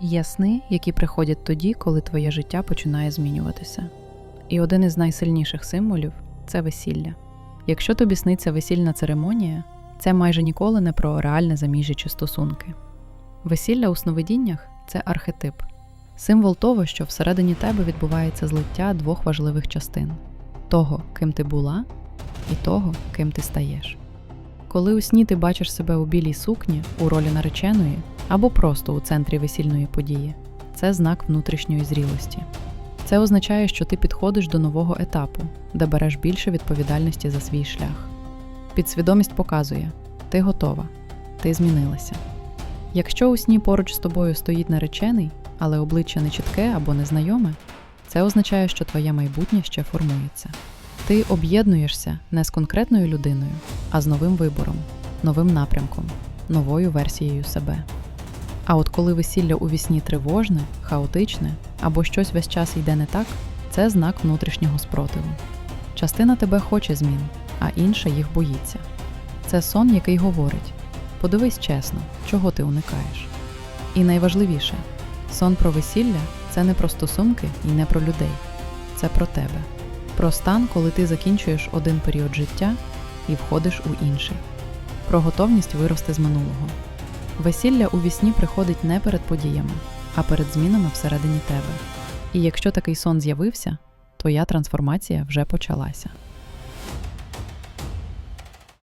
Є сни, які приходять тоді, коли твоє життя починає змінюватися. І один із найсильніших символів це весілля. Якщо тобі сниться весільна церемонія, це майже ніколи не про реальне заміжжя чи стосунки. Весілля у сновидіннях це архетип, символ того, що всередині тебе відбувається злиття двох важливих частин того, ким ти була, і того, ким ти стаєш. Коли у сні ти бачиш себе у білій сукні у ролі нареченої або просто у центрі весільної події, це знак внутрішньої зрілості. Це означає, що ти підходиш до нового етапу, де береш більше відповідальності за свій шлях. Підсвідомість показує, ти готова, ти змінилася. Якщо у сні поруч з тобою стоїть наречений, але обличчя не чітке або незнайоме, це означає, що твоє майбутнє ще формується. Ти об'єднуєшся не з конкретною людиною, а з новим вибором, новим напрямком, новою версією себе. А от коли весілля у вісні тривожне, хаотичне або щось весь час йде не так, це знак внутрішнього спротиву. Частина тебе хоче змін, а інша їх боїться. Це сон, який говорить: подивись чесно, чого ти уникаєш. І найважливіше, сон про весілля це не про стосунки і не про людей, це про тебе, про стан, коли ти закінчуєш один період життя і входиш у інший, про готовність вирости з минулого. Весілля у вісні приходить не перед подіями, а перед змінами всередині тебе. І якщо такий сон з'явився, твоя трансформація вже почалася.